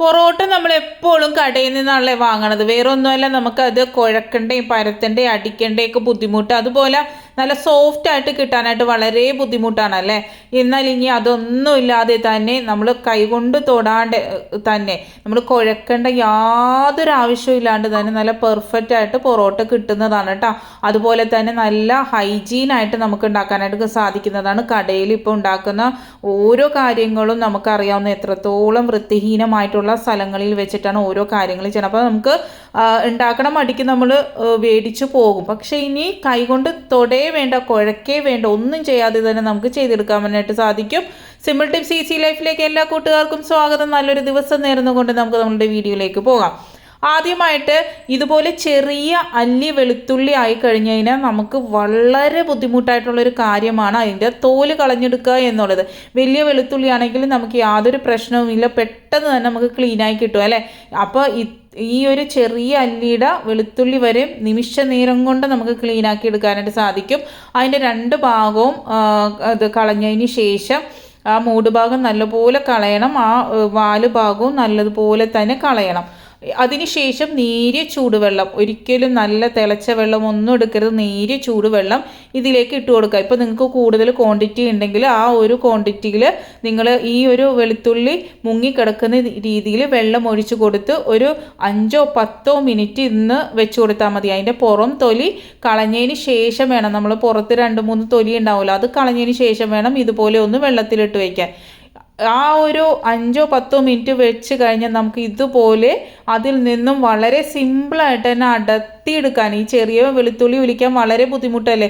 പൊറോട്ട നമ്മൾ എപ്പോഴും കടയിൽ നിന്നാണല്ലേ വാങ്ങണത്. വേറെ ഒന്നുമല്ല നമുക്കത് കുഴക്കണ്ടേയും പരത്തണ്ടേയും അടിക്കണ്ടേയൊക്കെ ബുദ്ധിമുട്ട്. അതുപോലെ നല്ല സോഫ്റ്റ് ആയിട്ട് കിട്ടാനായിട്ട് വളരെ ബുദ്ധിമുട്ടാണ് അല്ലേ എന്നാൽ ഇനി അതൊന്നും ഇല്ലാതെ തന്നെ നമ്മൾ കൈകൊണ്ട് തൊടാണ്ട് തന്നെ നമ്മൾ കുഴക്കേണ്ട യാതൊരു ആവശ്യവും ഇല്ലാണ്ട് തന്നെ നല്ല പെർഫെക്റ്റ് ആയിട്ട് പൊറോട്ട കിട്ടുന്നതാണ് കേട്ടോ അതുപോലെ തന്നെ നല്ല ഹൈജീനായിട്ട് നമുക്ക് ഉണ്ടാക്കാനായിട്ട് സാധിക്കുന്നതാണ് കടയിൽ ഇപ്പോൾ ഉണ്ടാക്കുന്ന ഓരോ കാര്യങ്ങളും നമുക്കറിയാവുന്ന എത്രത്തോളം വൃത്തിഹീനമായിട്ടുള്ള സ്ഥലങ്ങളിൽ വെച്ചിട്ടാണ് ഓരോ കാര്യങ്ങൾ ചെയ്യുന്നത്. അപ്പോൾ നമുക്ക് ഉണ്ടാക്കണ മടിക്ക് നമ്മൾ മേടിച്ചു പോകും. പക്ഷേ ഇനി കൈകൊണ്ട് തൊടേ വേണ്ട കുഴക്കേ വേണ്ട ഒന്നും ചെയ്യാതെ തന്നെ നമുക്ക് ചെയ്തെടുക്കാനായിട്ട് സാധിക്കും. സിമ്പിൾ ടിപ്സ് ഈസി ലൈഫിലേക്ക് എല്ലാ കൂട്ടുകാർക്കും സ്വാഗതം. നല്ലൊരു ദിവസം നേർന്നുകൊണ്ട് നമുക്ക് നമ്മുടെ വീഡിയോയിലേക്ക് പോകാം. ആദ്യമായിട്ട് ഇതുപോലെ ചെറിയ അല്ലി വെളുത്തുള്ളി ആയി കഴിഞ്ഞ് കഴിഞ്ഞാൽ നമുക്ക് വളരെ ബുദ്ധിമുട്ടായിട്ടുള്ളൊരു കാര്യമാണ് അതിന്റെ തോൽ കളഞ്ഞെടുക്കുക എന്നുള്ളത്. വലിയ വെളുത്തുള്ളി ആണെങ്കിൽ നമുക്ക് യാതൊരു പ്രശ്നവുമില്ല. പെട്ടെന്ന് തന്നെ നമുക്ക് ക്ലീനായി കിട്ടും അല്ലേ? അപ്പോൾ ഈ ഒരു ചെറിയ അല്ലിയുടെ വെളുത്തുള്ളി വരെ നിമിഷ നേരം കൊണ്ട് നമുക്ക് ക്ലീനാക്കി എടുക്കാനായിട്ട് സാധിക്കും. അതിന്റെ രണ്ട് ഭാഗവും ഇത് കളഞ്ഞതിന് ശേഷം ആ മൂടുഭാഗം നല്ലപോലെ കളയണം. ആ വാൽ ഭാഗവും നല്ലതുപോലെ തന്നെ കളയണം. അതിനുശേഷം നേരിയ ചൂടുവെള്ളം ഒരിക്കലും നല്ല തിളച്ച വെള്ളം ഒന്നും എടുക്കരുത്. നേരിയ ചൂടുവെള്ളം ഇതിലേക്ക് ഇട്ട് കൊടുക്കുക. ഇപ്പോൾ നിങ്ങൾക്ക് കൂടുതൽ ക്വാണ്ടിറ്റി ഉണ്ടെങ്കിൽ ആ ഒരു ക്വാണ്ടിറ്റിയിൽ നിങ്ങൾ ഈ ഒരു വെളുത്തുള്ളി മുങ്ങിക്കിടക്കുന്ന രീതിയിൽ വെള്ളം ഒഴിച്ചു കൊടുത്ത് ഒരു അഞ്ചോ പത്തോ മിനിറ്റ് ഇന്ന് വെച്ച് കൊടുത്താൽ മതി. അതിന്റെ പുറം തൊലി കളഞ്ഞതിന് ശേഷം വേണം. നമ്മൾ പുറത്ത് രണ്ട് മൂന്ന് തൊലി ഉണ്ടാവുമല്ലോ അത് കളഞ്ഞതിന് ശേഷം വേണം ഇതുപോലെ ഒന്ന് വെള്ളത്തിലിട്ട് വയ്ക്കാൻ. ആ ഒരു അഞ്ചോ പത്തോ മിനിറ്റ് വെച്ച് കഴിഞ്ഞാൽ നമുക്ക് ഇതുപോലെ അതിൽ നിന്നും വളരെ സിമ്പിളായിട്ട് തന്നെ അടർത്തിയെടുക്കാൻ ഈ ചെറിയ വെളുത്തുള്ളി ഒലിക്കാൻ വളരെ ബുദ്ധിമുട്ടല്ലേ?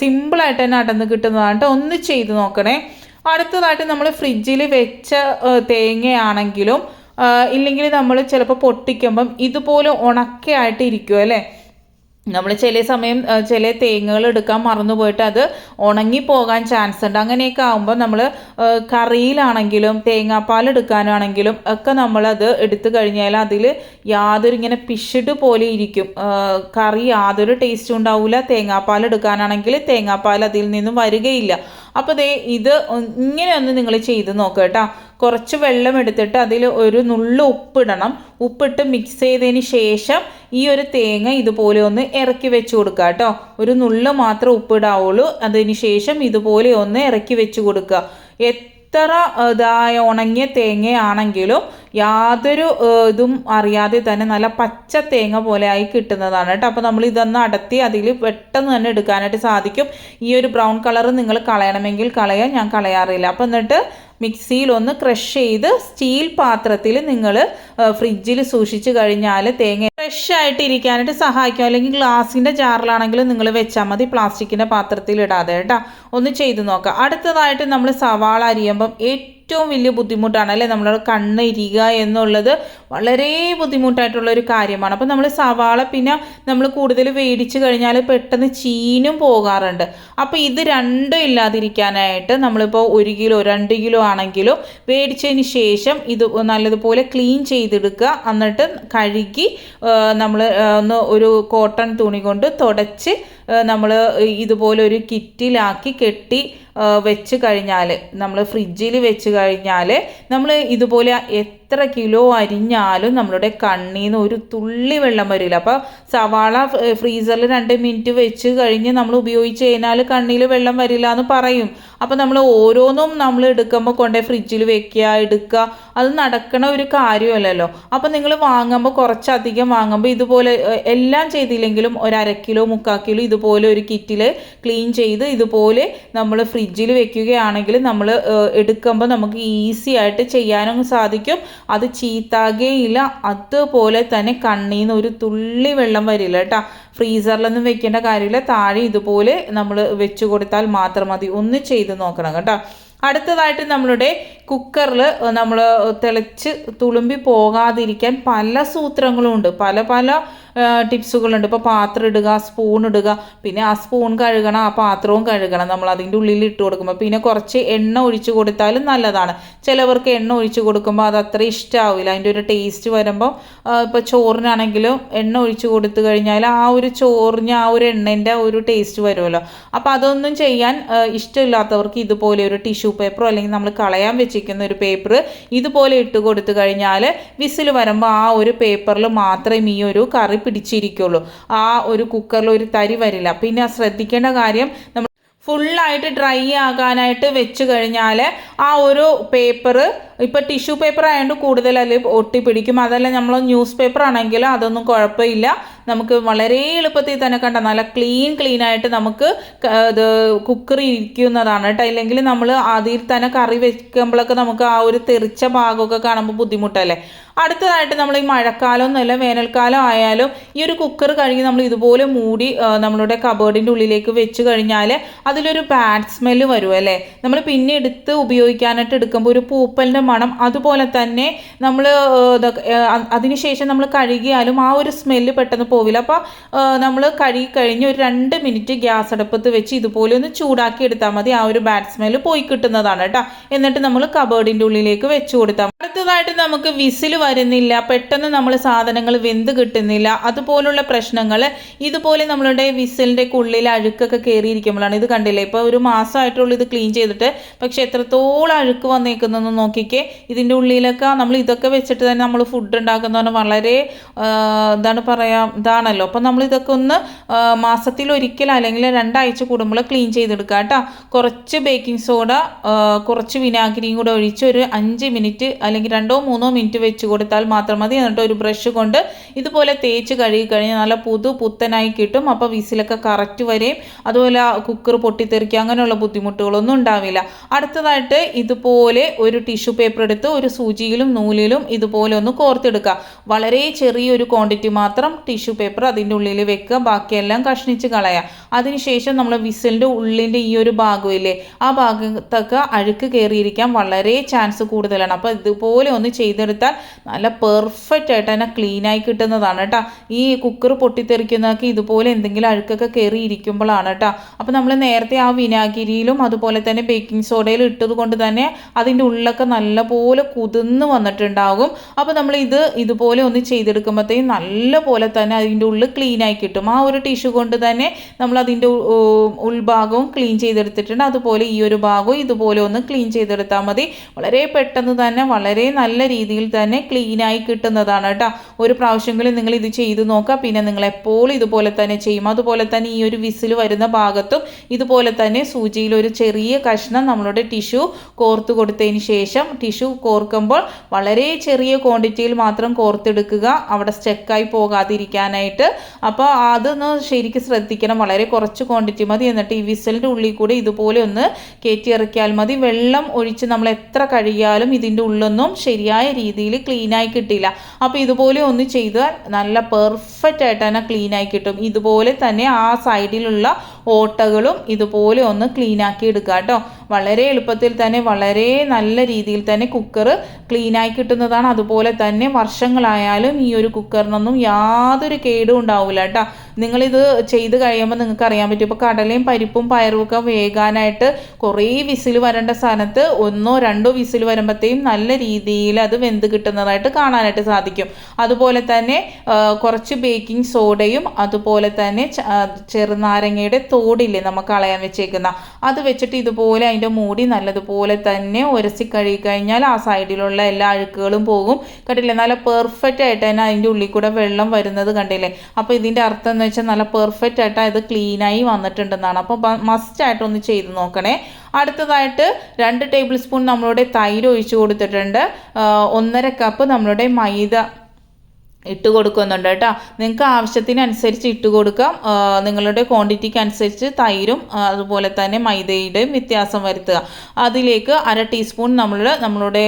സിമ്പിളായിട്ട് തന്നെ അടന്ന് കിട്ടുന്നതാണ് കേട്ടോ. ഒന്ന് ചെയ്ത് നോക്കണേ. അടുത്തതായിട്ട് നമ്മൾ ഫ്രിഡ്ജിൽ വെച്ച തേങ്ങയാണെങ്കിലും ഇല്ലെങ്കിൽ നമ്മൾ ചിലപ്പോൾ പൊട്ടിക്കുമ്പം ഇതുപോലെ ഉണക്കയായിട്ട് ഇരിക്കും അല്ലേ നമ്മൾ ചില സമയം ചില തേങ്ങകൾ എടുക്കാൻ മറന്നു പോയിട്ട് അത് ഉണങ്ങി പോകാൻ ചാൻസ് ഉണ്ട്. അങ്ങനെയൊക്കെ ആകുമ്പോൾ നമ്മൾ കറിയിലാണെങ്കിലും തേങ്ങാപ്പാൽ എടുക്കാനാണെങ്കിലും ഒക്കെ നമ്മളത് എടുത്തു കഴിഞ്ഞാൽ അതിൽ യാതൊരു ഇങ്ങനെ പിഷിട് പോലെ ഇരിക്കും. കറി യാതൊരു ടേസ്റ്റും ഉണ്ടാവില്ല തേങ്ങാപ്പാൽ എടുക്കാനാണെങ്കിൽ തേങ്ങാപ്പാൽ അതിൽ നിന്നും വരികയില്ല. അപ്പോൾ ദേ ഇത് ഇങ്ങനെയൊന്ന് നിങ്ങൾ ചെയ്ത് നോക്കുക കേട്ടോ. കുറച്ച് വെള്ളം എടുത്തിട്ട് അതിൽ ഒരു നുള്ള ഉപ്പിടണം. ഉപ്പിട്ട് മിക്സ് ചെയ്തതിന് ശേഷം ഈ ഒരു തേങ്ങ ഇതുപോലെ ഒന്ന് ഇറക്കി വെച്ച് കൊടുക്കുക കേട്ടോ. ഒരു നുള്ള മാത്രം ഉപ്പിടാവുള്ളൂ. അതിന് ശേഷം ഇതുപോലെ ഒന്ന് ഇറക്കി വെച്ച് കൊടുക്കുക. എത്ര ഇതായ ഉണങ്ങിയ തേങ്ങയാണെങ്കിലും യാതൊരു ഇതും അറിയാതെ തന്നെ നല്ല പച്ച തേങ്ങ പോലെ ആയി കിട്ടുന്നതാണ് കേട്ടോ. അപ്പോൾ നമ്മൾ ഇതൊന്ന് അടത്തി അതിൽ പെട്ടെന്ന് തന്നെ എടുക്കാനായിട്ട് സാധിക്കും. ഈ ഒരു ബ്രൗൺ കളർ നിങ്ങൾ കളയണമെങ്കിൽ കളയാൻ ഞാൻ കളയാറില്ല. അപ്പോൾ എന്നിട്ട് മിക്സിയിൽ ഒന്ന് ക്രഷ് ചെയ്ത് സ്റ്റീൽ പാത്രത്തിൽ നിങ്ങൾ ഫ്രിഡ്ജിൽ സൂക്ഷിച്ച് കഴിഞ്ഞാൽ തേങ്ങ ഫ്രഷ് ആയിട്ട് ഇരിക്കാനായിട്ട് സഹായിക്കും. അല്ലെങ്കിൽ ഗ്ലാസിന്റെ ജാറിലാണെങ്കിൽ നിങ്ങൾ വെച്ചാൽ മതി പ്ലാസ്റ്റിക്കിന്റെ പാത്രത്തിൽ ഇടാതെ കേട്ടോ? ഒന്ന് ചെയ്ത് നോക്കാം. അടുത്തതായിട്ട് നമ്മൾ സവാള അരിയുമ്പം വലിയ ബുദ്ധിമുട്ടാണ് അല്ലേ? നമ്മൾ കണ്ണ് ഇരിക എന്നുള്ളത് വളരെ ബുദ്ധിമുട്ടായിട്ടുള്ള ഒരു കാര്യമാണ്. അപ്പോൾ നമ്മൾ സവാള പിന്നെ നമ്മൾ കൂടുതൽ വേടിച്ച് കഴിഞ്ഞാൽ പെട്ടെന്ന് ചീനും പോകാറുണ്ട്. അപ്പോൾ ഇത് രണ്ടും ഇല്ലാതിരിക്കാനായിട്ട് നമ്മളിപ്പോൾ ഒരു കിലോ രണ്ട് കിലോ ആണെങ്കിലും വേടിച്ചതിന് ശേഷം ഇത് നല്ലതുപോലെ ക്ലീൻ ചെയ്തെടുക്കുക. എന്നിട്ട് കഴുകി നമ്മൾ ഒന്ന് ഒരു കോട്ടൺ തുണി കൊണ്ട് തുടച്ച് നമ്മൾ ഇതുപോലെ ഒരു കിറ്റിലാക്കി കെട്ടി വെച്ച് കഴിഞ്ഞാൽ നമ്മൾ ഫ്രിഡ്ജിൽ വെച്ച് കഴിഞ്ഞാൽ നമ്മൾ ഇതുപോലെ എത്ര കിലോ അരിഞ്ഞാലും നമ്മളുടെ കണ്ണിൽ നിന്ന് ഒരു തുള്ളി വെള്ളം വരില്ല. അപ്പോൾ സവാള ഫ്രീസറിൽ രണ്ട് മിനിറ്റ് വെച്ച് കഴിഞ്ഞ് നമ്മൾ ഉപയോഗിച്ച് കഴിഞ്ഞാൽ കണ്ണിൽ വെള്ളം വരില്ല എന്ന് പറയും. അപ്പോൾ നമ്മൾ ഓരോന്നും നമ്മൾ എടുക്കുമ്പോൾ കൊണ്ടേ ഫ്രിഡ്ജിൽ വെക്കുക എടുക്കുക അത് നടക്കണ ഒരു കാര്യമല്ലല്ലോ അപ്പോൾ നിങ്ങൾ വാങ്ങുമ്പോൾ കുറച്ചധികം വാങ്ങുമ്പോൾ ഇതുപോലെ എല്ലാം ചെയ്തില്ലെങ്കിലും ഒരു അര കിലോ മുക്കാൽ കിലോ ഇതുപോലെ ഒരു കിറ്റിൽ ക്ലീൻ ചെയ്ത് ഇതുപോലെ നമ്മൾ ഫ്രിഡ്ജിൽ വെക്കുകയാണെങ്കിൽ നമ്മൾ എടുക്കുമ്പോൾ നമുക്ക് ഈസി ആയിട്ട് ചെയ്യാനും സാധിക്കും. അത് ചീത്താകുകയില്ല അതുപോലെ തന്നെ കണ്ണിൽ നിന്ന് ഒരു തുള്ളി വെള്ളം വരില്ല കേട്ടോ. ഫ്രീസറിലൊന്നും വെക്കേണ്ട കാര്യമില്ല. താഴെ ഇതുപോലെ നമ്മൾ വെച്ച് കൊടുത്താൽ മാത്രം മതി. ഒന്ന് ചെയ്ത് നോക്കണം കേട്ടോ. അടുത്തതായിട്ട് നമ്മളുടെ കുക്കറിൽ നമ്മൾ തിളച്ച് തുളുമ്പി പോകാതിരിക്കാൻ പല സൂത്രങ്ങളും ഉണ്ട് പല പല ടിപ്സുകളുണ്ട്. ഇപ്പോൾ പാത്രം ഇടുക സ്പൂൺ ഇടുക. പിന്നെ ആ സ്പൂൺ കഴുകണം ആ പാത്രവും കഴുകണം. നമ്മൾ അതിന്റെ ഉള്ളിൽ ഇട്ട് കൊടുക്കുമ്പോൾ പിന്നെ കുറച്ച് എണ്ണ ഒഴിച്ചു കൊടുത്താലും നല്ലതാണ്. ചിലവർക്ക് എണ്ണ ഒഴിച്ചു കൊടുക്കുമ്പോൾ അത് അത്ര ഇഷ്ടമാവില്ല അതിന്റെ ഒരു ടേസ്റ്റ് വരുമ്പോൾ ഇപ്പോൾ ചോറിനാണെങ്കിലും എണ്ണ ഒഴിച്ചു കൊടുത്തു കഴിഞ്ഞാൽ ആ ഒരു ചോറിന് ആ ഒരു എണ്ണേന്റെ ഒരു ടേസ്റ്റ് വരുമല്ലോ. അപ്പോൾ അതൊന്നും ചെയ്യാൻ ഇഷ്ടമില്ലാത്തവർക്ക് ഇതുപോലെ ഒരു ടിഷ്യൂ പേപ്പറോ അല്ലെങ്കിൽ നമ്മൾ കളയാൻ വെച്ചിരിക്കുന്ന ഒരു പേപ്പർ ഇതുപോലെ ഇട്ട് കൊടുത്തു കഴിഞ്ഞാൽ വിസിൽ വരുമ്പോൾ ആ ഒരു പേപ്പറിൽ മാത്രമേ ഈ ഒരു കറി പിടിച്ചിരിക്കുള്ളൂ. ആ ഒരു കുക്കറിൽ ഒരു തരി വരില്ല. പിന്നെ ശ്രദ്ധിക്കേണ്ട കാര്യം നമ്മൾ ഫുള്ളായിട്ട് ഡ്രൈ ആകാനായിട്ട് വെച്ച് കഴിഞ്ഞാൽ ആ ഒരു പേപ്പർ ഇപ്പോൾ ടിഷ്യൂ പേപ്പർ ആയതുകൊണ്ട് കൂടുതൽ അതിൽ ഒട്ടിപ്പിടിക്കും. അതല്ല നമ്മൾ ന്യൂസ് പേപ്പർ ആണെങ്കിൽ അതൊന്നും കുഴപ്പമില്ല. നമുക്ക് വളരെ എളുപ്പത്തിൽ തന്നെ കണ്ട നല്ല ക്ലീൻ ക്ലീൻ ആയിട്ട് നമുക്ക് ഇത് കുക്കറി ഇരിക്കുന്നതാണ് കേട്ടോ. ഇല്ലെങ്കിൽ നമ്മൾ അതിൽ തന്നെ കറി വെക്കുമ്പോഴൊക്കെ നമുക്ക് ആ ഒരു തെറിച്ച ഭാഗമൊക്കെ കാണുമ്പോൾ ബുദ്ധിമുട്ടല്ലേ? അടുത്തതായിട്ട് നമ്മൾ ഈ മഴക്കാലം എന്നല്ല വേനൽക്കാലം ആയാലും ഈ ഒരു കുക്കർ കഴുകി നമ്മൾ ഇതുപോലെ മൂടി നമ്മളുടെ കബേർഡിന്റെ ഉള്ളിലേക്ക് വെച്ച് കഴിഞ്ഞാൽ അതിലൊരു ബാഡ് സ്മെല്ല് വരും അല്ലേ? നമ്മൾ പിന്നെ എടുത്ത് ഉപയോഗിക്കാനായിട്ട് എടുക്കുമ്പോൾ ഒരു പൂപ്പലിന്റെ മണം അതുപോലെ തന്നെ നമ്മൾ അതിനുശേഷം നമ്മൾ കഴുകിയാലും ആ ഒരു സ്മെല്ല് പെട്ടെന്ന് പോവില്ല. അപ്പോൾ നമ്മൾ കഴുകി കഴിഞ്ഞ് ഒരു രണ്ട് മിനിറ്റ് ഗ്യാസ് അടുപ്പത്ത് വെച്ച് ഇതുപോലെ ഒന്ന് ചൂടാക്കി എടുത്താൽ മതി. ആ ഒരു ബാഡ് സ്മെൽ പോയി കിട്ടുന്നതാണ് കേട്ടോ. എന്നിട്ട് നമ്മൾ കബേർഡിന്റെ ഉള്ളിലേക്ക് വെച്ച് കൊടുത്താൽ അടുത്തതായിട്ട് നമുക്ക് വിസിൽ വരുന്നില്ല. പെട്ടെന്ന് നമ്മൾ സാധനങ്ങൾ വെന്ത് കിട്ടുന്നില്ല. അതുപോലുള്ള പ്രശ്നങ്ങൾ ഇതുപോലെ നമ്മളുടെ വിസിലിന്റെ ഉള്ളിൽ അഴുക്കൊക്കെ കയറിയിരിക്കുമ്പോഴാണ് ഇത് കണ്ടില്ലേ? ഇപ്പോൾ ഒരു മാസമായിട്ടുള്ള ഇത് ക്ലീൻ ചെയ്തിട്ട്. പക്ഷേ എത്രത്തോളം അഴുക്ക് വന്നേക്കുന്നതെന്ന് നോക്കിക്കേ. ഇതിന്റെ ഉള്ളിലൊക്കെ നമ്മൾ ഇതൊക്കെ വെച്ചിട്ട് തന്നെ നമ്മൾ ഫുഡ് ഉണ്ടാക്കുന്നതാണ് വളരെ എന്താണ് പറയുക ഇതാണല്ലോ. അപ്പോൾ നമ്മൾ ഇതൊക്കെ ഒന്ന് മാസത്തിൽ ഒരിക്കൽ അല്ലെങ്കിൽ രണ്ടാഴ്ച കൂടുമ്പോൾ ക്ലീൻ ചെയ്തെടുക്കുക കേട്ടോ. കുറച്ച് ബേക്കിംഗ് സോഡ കുറച്ച് വിനാഗിരിയും കൂടെ ഒഴിച്ച് ഒരു അഞ്ച് മിനിറ്റ് അല്ലെങ്കിൽ രണ്ടോ മൂന്നോ മിനിറ്റ് വെച്ച് കൊടുത്താൽ മാത്രം മതി. എന്നിട്ട് ഒരു ബ്രഷ് കൊണ്ട് ഇതുപോലെ തേച്ച് കഴുകി കഴിഞ്ഞാൽ നല്ല പുതു പുത്തനായി കിട്ടും. അപ്പോൾ വിസിലൊക്കെ കറക്റ്റ് വരെയും അതുപോലെ കുക്കർ പൊട്ടിത്തെറിക്കുക അങ്ങനെയുള്ള ബുദ്ധിമുട്ടുകളൊന്നും ഉണ്ടാവില്ല. അടുത്തതായിട്ട് ഇതുപോലെ ഒരു ടിഷ്യൂ പേപ്പർ എടുത്ത് ഒരു സൂചിയിലും നൂലിലും ഇതുപോലെ ഒന്ന് കോർത്തെടുക്കുക. വളരെ ചെറിയൊരു ക്വാണ്ടിറ്റി മാത്രം ടിഷ്യൂ പേപ്പർ അതിന്റെ ഉള്ളിൽ വെക്കുക ബാക്കിയെല്ലാം കഷ്ണിച്ച് കളയുക. അതിനുശേഷം നമ്മൾ വിസലിന്റെ ഉള്ളിന്റെ ഈ ഒരു ഭാഗമില്ലേ ആ ഭാഗത്തൊക്കെ അഴുക്ക് കയറിയിരിക്കാൻ വളരെ ചാൻസ് കൂടുതലാണ്. അപ്പോൾ ഇതുപോലെ ഒന്ന് ചെയ്തെടുത്താൽ നല്ല പെർഫെക്റ്റ് ആയിട്ട് തന്നെ ക്ലീനായി കിട്ടുന്നതാണ് കേട്ടോ. ഈ കുക്കർ പൊട്ടിത്തെറിക്കുന്നതൊക്കെ ഇതുപോലെ എന്തെങ്കിലും അഴുക്കൊക്കെ കയറി ഇരിക്കുമ്പോഴാണ് കേട്ടോ. അപ്പോൾ നമ്മൾ നേരത്തെ ആ വിനാഗിരിയിലും അതുപോലെ തന്നെ ബേക്കിംഗ് സോഡയിലും ഇട്ടത് കൊണ്ട് തന്നെ അതിന്റെ ഉള്ളൊക്കെ നല്ലപോലെ കുതിർന്ന് വന്നിട്ടുണ്ടാകും. അപ്പോൾ നമ്മൾ ഇത് ഇതുപോലെ ഒന്ന് ചെയ്തെടുക്കുമ്പോഴത്തേക്കും നല്ല പോലെ തന്നെ അതിന്റെ ഉള്ളിൽ ക്ലീനായി കിട്ടും. ആ ഒരു ടിഷ്യൂ കൊണ്ട് തന്നെ നമ്മൾ അതിന്റെ ഉൾഭാഗവും ക്ലീൻ ചെയ്തെടുത്തിട്ടുണ്ട്. അതുപോലെ ഈ ഒരു ഭാഗവും ഇതുപോലെ ഒന്ന് ക്ലീൻ ചെയ്തെടുത്താൽ മതി. വളരെ പെട്ടെന്ന് തന്നെ വളരെ നല്ല രീതിയിൽ തന്നെ ക്ലീനായി കിട്ടുന്നതാണ് കേട്ടോ. ഒരു പ്രാവശ്യമെങ്കിലും നിങ്ങൾ ഇത് ചെയ്ത് നോക്കുക. പിന്നെ നിങ്ങൾ എപ്പോഴും ഇതുപോലെ തന്നെ ചെയ്യും. അതുപോലെ തന്നെ ഈ ഒരു വിസിൽ വരുന്ന ഭാഗത്തും ഇതുപോലെ തന്നെ സൂചിയിൽ ഒരു ചെറിയ കഷ്ണം നമ്മളുടെ ടിഷ്യൂ കോർത്ത് കൊടുത്തതിന് ശേഷം ടിഷ്യൂ കോർക്കുമ്പോൾ വളരെ ചെറിയ ക്വാണ്ടിറ്റിയിൽ മാത്രം കോർത്തെടുക്കുക. അവിടെ സ്റ്റെക്കായി പോകാതിരിക്കാനായിട്ട് അപ്പോൾ അതൊന്ന് ശരിക്കും ശ്രദ്ധിക്കണം. വളരെ കുറച്ച് ക്വാണ്ടിറ്റി മതി. എന്നിട്ട് ഈ വിസലിന്റെ ഉള്ളിൽ കൂടി ഇതുപോലെ ഒന്ന് കയറ്റി ഇറക്കിയാൽ മതി. വെള്ളം ഒഴിച്ച് നമ്മൾ എത്ര കഴുകിയാലും ഇതിന്റെ ഉള്ളൊന്നും ശരിയായ രീതിയിൽ ക്ലീനായി കിട്ടില്ല. അപ്പോൾ ഇതുപോലെ ഒന്ന് ചെയ്താൽ നല്ല പെർഫെക്റ്റ് ആയിട്ട് തന്നെ ക്ലീനായി കിട്ടും. ഇതുപോലെ തന്നെ ആ സൈഡിലുള്ള ഓട്ടകളും ഇതുപോലെ ഒന്ന് ക്ലീനാക്കി എടുക്കുക കേട്ടോ. വളരെ എളുപ്പത്തിൽ തന്നെ വളരെ നല്ല രീതിയിൽ തന്നെ കുക്കർ ക്ലീനായി കിട്ടുന്നതാണ്. അതുപോലെ തന്നെ വർഷങ്ങളായാലും ഈ ഒരു കുക്കറിനൊന്നും യാതൊരു കേടും ഉണ്ടാവില്ല കേട്ടോ നിങ്ങളിത് ചെയ്ത് കഴിയുമ്പോൾ നിങ്ങൾക്ക് അറിയാൻ പറ്റും. ഇപ്പോൾ കടലയും പരിപ്പും പയറും ഒക്കെ വേകാനായിട്ട് കുറേ വിസിൽ വരേണ്ട സ്ഥാനത്ത് ഒന്നോ രണ്ടോ വിസിൽ വരുമ്പോഴത്തേയും നല്ല രീതിയിൽ അത് വെന്ത് കിട്ടുന്നതായിട്ട് കാണാനായിട്ട് സാധിക്കും. അതുപോലെ തന്നെ കുറച്ച് ബേക്കിംഗ് സോഡയും അതുപോലെ തന്നെ ചെറുനാരങ്ങയുടെ തോടില്ലേ നമ്മൾ കളയാൻ വെച്ചേക്കുന്ന. അത് വെച്ചിട്ട് ഇതുപോലെ അതിന്റെ മൂടി നല്ലതുപോലെ തന്നെ ഉരസി കഴുകി കഴിഞ്ഞാൽ ആ സൈഡിലുള്ള എല്ലാ അഴുക്കുകളും പോകും. കണ്ടില്ലേ? നല്ല പെർഫെക്റ്റ് ആയിട്ട് തന്നെ അതിന്റെ ഉള്ളിൽ കൂടെ വെള്ളം വരുന്നത് കണ്ടില്ലേ? അപ്പോൾ ഇതിന്റെ അർത്ഥം വെച്ചാൽ നല്ല പെർഫെക്റ്റ് ആയിട്ട് ഇത് ക്ലീനായി വന്നിട്ടുണ്ടെന്നാണ്. അപ്പോൾ മസ്റ്റായിട്ടൊന്ന് ചെയ്ത് നോക്കണേ. അടുത്തതായിട്ട് രണ്ട് ടേബിൾ സ്പൂൺ നമ്മളുടെ തൈര് ഒഴിച്ച് കൊടുത്തിട്ടുണ്ട്. ഒന്നര കപ്പ് നമ്മളുടെ മൈദ ഇട്ട് കൊടുക്കുന്നുണ്ട് കേട്ടോ. നിങ്ങൾക്ക് ആവശ്യത്തിനനുസരിച്ച് ഇട്ട് കൊടുക്കാം. നിങ്ങളുടെ ക്വാണ്ടിറ്റിക്ക് അനുസരിച്ച് തൈരും അതുപോലെ തന്നെ മൈദയുടെയും വ്യത്യാസം വരുത്തുക. അതിലേക്ക് അര ടീസ്പൂൺ നമ്മൾ നമ്മളുടെ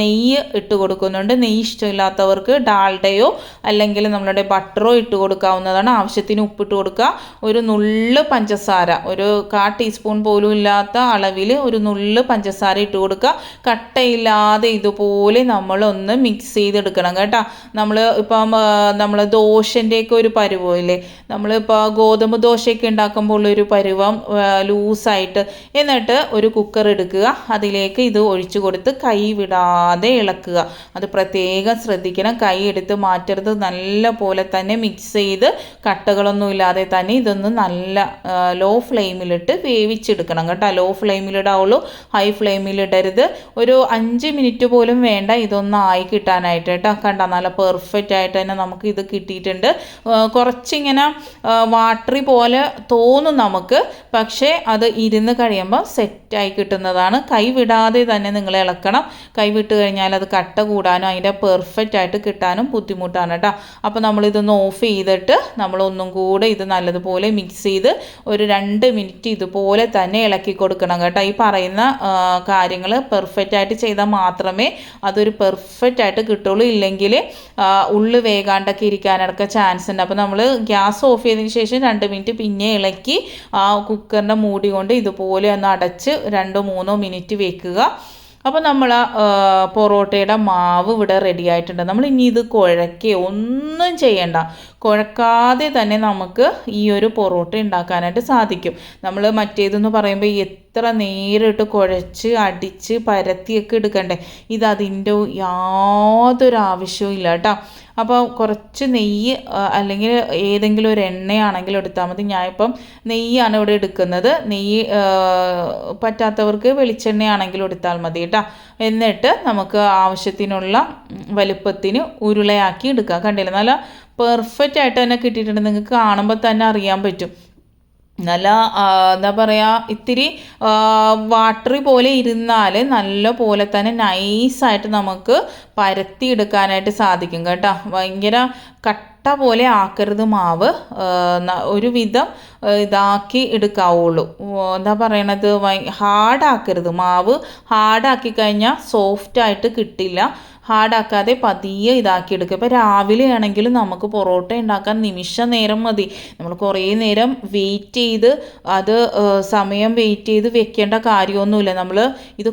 നെയ്യ് ഇട്ട് കൊടുക്കുന്നുണ്ട്. നെയ്യ് ഇഷ്ടമില്ലാത്തവർക്ക് ഡാൽഡയോ അല്ലെങ്കിൽ നമ്മളുടെ ബട്ടറോ ഇട്ട് കൊടുക്കാവുന്നതാണ്. ആവശ്യത്തിന് ഉപ്പിട്ട് കൊടുക്കുക. ഒരു നുള്ള് പഞ്ചസാര ഒരു കാ ടീസ്പൂൺ പോലും ഇല്ലാത്ത അളവിൽ ഒരു നുള്ള് പഞ്ചസാര ഇട്ട് കൊടുക്കുക. കട്ടയില്ലാതെ ഇതുപോലെ നമ്മളൊന്ന് മിക്സ് ചെയ്തെടുക്കണം കേട്ടോ. നമ്മൾ ഇപ്പോൾ ഇപ്പം നമ്മൾ ദോശന്റെയൊക്കെ ഒരു പരുവമില്ലേ? നമ്മളിപ്പോൾ ഗോതമ്പ് ദോശയൊക്കെ ഉണ്ടാക്കുമ്പോൾ ഉള്ളൊരു പരുവം ലൂസായിട്ട് എന്നിട്ട് ഒരു കുക്കർ എടുക്കുക. അതിലേക്ക് ഇത് ഒഴിച്ചു കൊടുത്ത് കൈ വിടാതെ ഇളക്കുക. അത് പ്രത്യേകം ശ്രദ്ധിക്കണം. കൈ എടുത്ത് മാറ്റരുത്. നല്ല പോലെ തന്നെ മിക്സ് ചെയ്ത് കട്ടകളൊന്നും ഇല്ലാതെ തന്നെ ഇതൊന്ന് നല്ല ലോ ഫ്ലെയിമിലിട്ട് വേവിച്ചെടുക്കണം കേട്ടോ. ലോ ഫ്ലെയിമിലിടാവുള്ളൂ ഹൈ ഫ്ലെയിമിലിടരുത് ഒരു അഞ്ച് മിനിറ്റ് പോലും വേണ്ട ഇതൊന്ന് ആയി കിട്ടാനായിട്ട് കേട്ടോ. കണ്ട നല്ല പെർഫെക്റ്റ് ആയിട്ട് തന്നെ നമുക്ക് ഇത് കിട്ടിയിട്ടുണ്ട്. കുറച്ചിങ്ങനെ വാട്ടറി പോലെ തോന്നും നമുക്ക്. പക്ഷേ അത് ഇരുന്ന് കഴിയുമ്പോൾ സെറ്റായി കിട്ടുന്നതാണ്. കൈ വിടാതെ തന്നെ നിങ്ങൾ ഇളക്കണം. കൈ വിട്ട് കഴിഞ്ഞാൽ അത് കട്ട കൂടാനും അതിന്റെ പെർഫെക്റ്റ് ആയിട്ട് കിട്ടാനും ബുദ്ധിമുട്ടാണ് കേട്ടോ. അപ്പോൾ നമ്മളിതൊന്ന് ഓഫ് ചെയ്തിട്ട് നമ്മളൊന്നും കൂടെ ഇത് നല്ലതുപോലെ മിക്സ് ചെയ്ത് ഒരു രണ്ട് മിനിറ്റ് ഇതുപോലെ തന്നെ ഇളക്കി കൊടുക്കണം കേട്ടോ. ഈ പറയുന്ന കാര്യങ്ങൾ പെർഫെക്റ്റ് ആയിട്ട് ചെയ്താൽ മാത്രമേ അതൊരു പെർഫെക്റ്റ് ആയിട്ട് കിട്ടുള്ളൂ. ഇല്ലെങ്കിൽ ഉള്ളു വേകാണ്ടൊക്കെ ഇരിക്കാനൊക്കെ ചാൻസ് ഉണ്ട്. അപ്പോൾ നമ്മൾ ഗ്യാസ് ഓഫ് ചെയ്തതിന് ശേഷം രണ്ട് മിനിറ്റ് പിന്നെ ഇളക്കി ആ കുക്കറിന്റെ മൂടി കൊണ്ട് ഇതുപോലെ ഒന്ന് അടച്ച് രണ്ടോ മൂന്നോ മിനിറ്റ് വെക്കുക. അപ്പോൾ നമ്മൾ പൊറോട്ടയുടെ മാവ് ഇവിടെ റെഡി ആയിട്ടുണ്ട്. നമ്മൾ ഇനി ഇത് കുഴക്കുക ഒന്നും ചെയ്യണ്ട. കുഴക്കാതെ തന്നെ നമുക്ക് ഈ ഒരു പൊറോട്ട ഉണ്ടാക്കാനായിട്ട് സാധിക്കും. നമ്മൾ മറ്റേതെന്ന് പറയുമ്പോൾ എത്ര നേരിട്ട് കുഴച്ച് അടിച്ച് പരത്തിയൊക്കെ എടുക്കണ്ടേ? ഇത് അതിന്റെ യാതൊരു ആവശ്യവും ഇല്ല കേട്ടോ. അപ്പോൾ കുറച്ച് നെയ്യ് അല്ലെങ്കിൽ ഏതെങ്കിലും ഒരു എണ്ണയാണെങ്കിലും എടുത്താൽ മതി. ഞാനിപ്പം നെയ്യാണ് ഇവിടെ എടുക്കുന്നത്. നെയ്യ് പറ്റാത്തവർക്ക് വെളിച്ചെണ്ണയാണെങ്കിലും എടുത്താൽ മതി കേട്ടോ. എന്നിട്ട് നമുക്ക് ആവശ്യത്തിനുള്ള വലുപ്പത്തിന് ഉരുളയാക്കി എടുക്കാം. കണ്ടില്ല? നല്ല പെർഫെക്റ്റ് ആയിട്ട് തന്നെ കിട്ടിയിട്ടുണ്ട്. നിങ്ങൾക്ക് കാണുമ്പോൾ തന്നെ അറിയാൻ പറ്റും. നല്ല എന്താ പറയുക ഇത്തിരി വാട്ടറി പോലെ ഇരുന്നാൽ നല്ല പോലെ തന്നെ നൈസായിട്ട് നമുക്ക് പരത്തിയെടുക്കാനായിട്ട് സാധിക്കും കേട്ടോ. ഭയങ്കര കട്ട പോലെ ആക്കരുത് മാവ്. ഒരു വിധം ഇതാക്കി എടുക്കാവുള്ളൂ. എന്താ പറയണത്? ഹാർഡാക്കരുത് മാവ് ഹാർഡാക്കി കഴിഞ്ഞാൽ സോഫ്റ്റായിട്ട് കിട്ടില്ല. ഹാർഡാക്കാതെ പതിയെ ഇതാക്കി എടുക്കുക ഇപ്പോൾ രാവിലെ ആണെങ്കിലും നമുക്ക് പൊറോട്ട ഉണ്ടാക്കാൻ നിമിഷ നേരം മതി. നമ്മൾ കുറേ നേരം വെയിറ്റ് ചെയ്ത് അത് സമയം വെയിറ്റ് ചെയ്ത് വെക്കേണ്ട കാര്യമൊന്നുമില്ല. നമ്മൾ ഇത്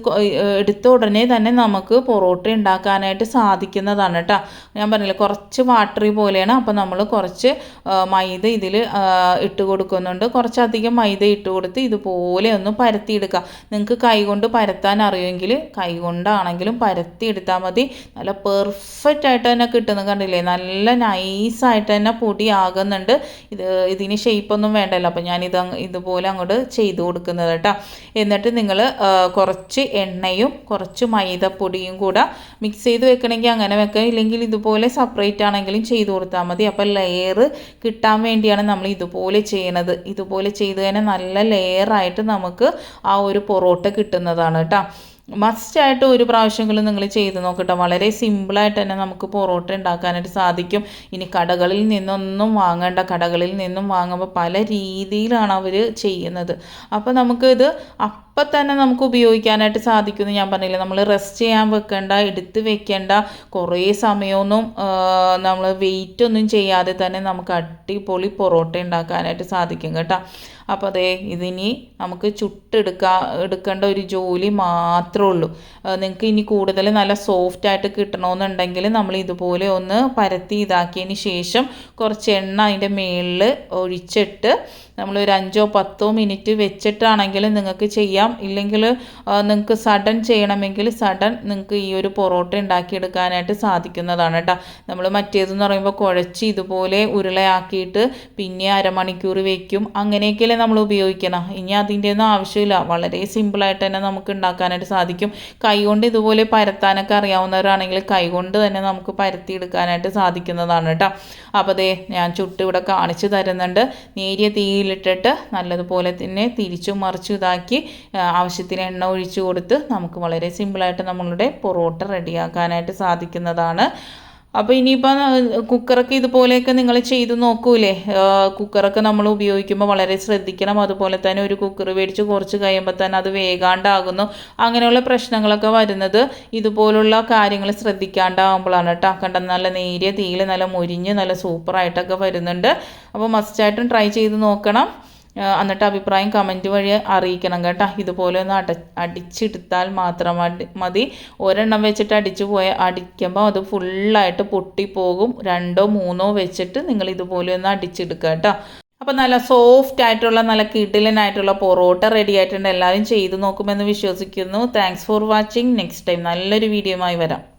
എടുത്ത ഉടനെ തന്നെ നമുക്ക് പൊറോട്ട ഉണ്ടാക്കാനായിട്ട് സാധിക്കുന്നതാണ് കേട്ടോ. ഞാൻ പറഞ്ഞില്ല കുറച്ച് വാട്ടറി പോലെയാണ്. അപ്പോൾ നമ്മൾ കുറച്ച് മൈദ ഇതിൽ ഇട്ട് കൊടുക്കുന്നുണ്ട്. കുറച്ചധികം മൈദ ഇട്ട് കൊടുത്ത് ഇതുപോലെ ഒന്ന് പരത്തിയെടുക്കുക. നിങ്ങൾക്ക് കൈകൊണ്ട് പരത്താൻ അറിയുമെങ്കിൽ കൈകൊണ്ടാണെങ്കിലും പരത്തിയെടുത്താൽ മതി. നല്ല പെർഫെക്റ്റ് ആയിട്ട് തന്നെ കിട്ടുന്നത് കണ്ടില്ലേ? നല്ല നൈസായിട്ട് തന്നെ പൊടി ആകുന്നുണ്ട് ഇത് ഇതിന് ഷേപ്പൊന്നും വേണ്ടല്ലോ. അപ്പോൾ ഞാനിത് ഇതുപോലെ അങ്ങോട്ട് ചെയ്ത് കൊടുക്കുന്നത് കേട്ടോ. എന്നിട്ട് നിങ്ങൾ കുറച്ച് എണ്ണയും കുറച്ച് മൈദപ്പൊടിയും കൂടെ മിക്സ് ചെയ്ത് വെക്കണമെങ്കിൽ അങ്ങനെ വെക്കാം. ഇല്ലെങ്കിൽ ഇതുപോലെ സെപ്പറേറ്റ് ആണെങ്കിലും ചെയ്ത് കൊടുത്താൽ മതി. അപ്പോൾ ലെയർ കിട്ടാൻ വേണ്ടിയാണ് നമ്മൾ ഇതുപോലെ ചെയ്യണത്. ഇതുപോലെ ചെയ്ത് കഴിഞ്ഞാൽ നല്ല ലെയറായിട്ട് നമുക്ക് ആ ഒരു പൊറോട്ട കിട്ടുന്നതാണ് കേട്ടോ. മസ്റ്റായിട്ട് ഒരു പ്രാവശ്യമെങ്കിലും നിങ്ങൾ ചെയ്ത് നോക്കട്ടെ. വളരെ സിമ്പിളായിട്ട് തന്നെ നമുക്ക് പൊറോട്ട ഉണ്ടാക്കാനായിട്ട് സാധിക്കും. ഇനി കടകളിൽ നിന്നൊന്നും വാങ്ങേണ്ട. കടകളിൽ നിന്നും വാങ്ങുമ്പോൾ പല രീതിയിലാണ് അവർ ചെയ്യുന്നത്. അപ്പോൾ നമുക്കിത് അപ്പം തന്നെ നമുക്ക് ഉപയോഗിക്കാനായിട്ട് സാധിക്കുമെന്ന് ഞാൻ പറഞ്ഞില്ല. നമ്മൾ റെസ്റ്റ് ചെയ്യാൻ വെക്കേണ്ട എടുത്ത് വെക്കേണ്ട കുറേ സമയമൊന്നും നമ്മൾ വെയിറ്റ് ഒന്നും ചെയ്യാതെ തന്നെ നമുക്ക് അടിപൊളി പൊറോട്ട ഉണ്ടാക്കാനായിട്ട് സാധിക്കും കേട്ടോ. അപ്പോൾ അതേ ഇതിനി നമുക്ക് ചുട്ടെടുക്കാൻ എടുക്കേണ്ട ഒരു ജോലി മാത്രമേ ഉള്ളൂ. നിങ്ങൾക്ക് ഇനി കൂടുതൽ നല്ല സോഫ്റ്റ് ആയിട്ട് കിട്ടണമെന്നുണ്ടെങ്കിൽ നമ്മൾ ഇതുപോലെ ഒന്ന് പരത്തി ഇതാക്കിയതിന് ശേഷം കുറച്ച് എണ്ണ അതിന്റെ മേളിൽ ഒഴിച്ചിട്ട് നമ്മൾ ഒരു അഞ്ചോ പത്തോ മിനിറ്റ് വെച്ചിട്ടാണെങ്കിൽ നിങ്ങൾക്ക് ചെയ്യാം. ഇല്ലെങ്കിൽ നിങ്ങൾക്ക് സഡൻ ചെയ്യണമെങ്കിൽ സഡൻ നിങ്ങൾക്ക് ഈ ഒരു പൊറോട്ട ഉണ്ടാക്കിയെടുക്കാനായിട്ട് സാധിക്കുന്നതാണ് കേട്ടോ. നമ്മൾ മറ്റേതെന്ന് പറയുമ്പോൾ കുഴച്ച് ഇതുപോലെ ഉരുളയാക്കിയിട്ട് പിന്നെ അരമണിക്കൂർ വെക്കും. അങ്ങനെയൊക്കെയല്ലേ നമ്മൾ ഉപയോഗിക്കണം. ഇനി അതിന്റെ ഒന്നും ആവശ്യമില്ല. വളരെ സിമ്പിളായിട്ട് തന്നെ നമുക്ക് ഉണ്ടാക്കാനായിട്ട് സാധിക്കും. കൈകൊണ്ട് ഇതുപോലെ പരത്താനൊക്കെ അറിയാവുന്നവരാണെങ്കിൽ കൈകൊണ്ട് തന്നെ നമുക്ക് പരത്തിയെടുക്കാനായിട്ട് സാധിക്കുന്നതാണ് കേട്ടോ. അപ്പോൾ അതേ ഞാൻ ചുട്ട് ഇവിടെ കാണിച്ചു തരുന്നുണ്ട്. നേരിയ തീയിലിട്ടിട്ട് നല്ലതുപോലെ തന്നെ തിരിച്ചും മറിച്ചും ഇതാക്കി ആവശ്യത്തിന് എണ്ണ ഒഴിച്ചു കൊടുത്ത് നമുക്ക് വളരെ സിമ്പിളായിട്ട് നമ്മളുടെ പൊറോട്ട റെഡിയാക്കാനായിട്ട് സാധിക്കുന്നതാണ്. അപ്പോൾ ഇനിയിപ്പോൾ കുക്കറൊക്കെ ഇതുപോലെയൊക്കെ നിങ്ങൾ ചെയ്ത് നോക്കൂലേ? കുക്കറൊക്കെ നമ്മൾ ഉപയോഗിക്കുമ്പോൾ വളരെ ശ്രദ്ധിക്കണം. അതുപോലെ തന്നെ ഒരു കുക്കർ മേടിച്ച് കുറച്ച് കഴിയുമ്പോൾ തന്നെ അത് വേകാണ്ടാകുന്നു അങ്ങനെയുള്ള പ്രശ്നങ്ങളൊക്കെ വരുന്നത് ഇതുപോലുള്ള കാര്യങ്ങൾ ശ്രദ്ധിക്കാണ്ടാകുമ്പോഴാണ് കേട്ടോ. കണ്ട നല്ല നേരിയ തീയിൽ നല്ല മുരിഞ്ഞ് നല്ല സൂപ്പറായിട്ടൊക്കെ വരുന്നുണ്ട്. അപ്പോൾ മസ്റ്റായിട്ടും ട്രൈ ചെയ്ത് നോക്കണം. എന്നിട്ട് അഭിപ്രായം കമന്റ് വഴി അറിയിക്കണം കേട്ടോ. ഇതുപോലെ ഒന്ന് അട അടിച്ചെടുത്താൽ മാത്രം മതി. ഒരെണ്ണം വെച്ചിട്ട് അടിച്ചു പോയ അടിക്കുമ്പോൾ അത് ഫുള്ളായിട്ട് പൊട്ടിപ്പോകും. രണ്ടോ മൂന്നോ വെച്ചിട്ട് നിങ്ങൾ ഇതുപോലെ ഒന്ന് അടിച്ചെടുക്കുക കേട്ടോ. അപ്പോൾ നല്ല സോഫ്റ്റ് ആയിട്ടുള്ള നല്ല കിടിലനായിട്ടുള്ള പൊറോട്ട റെഡി ആയിട്ടുണ്ട്. എല്ലാവരും ചെയ്ത് നോക്കുമെന്ന് വിശ്വസിക്കുന്നു. Thanks for watching next time നല്ലൊരു വീഡിയോ ആയി വരാം.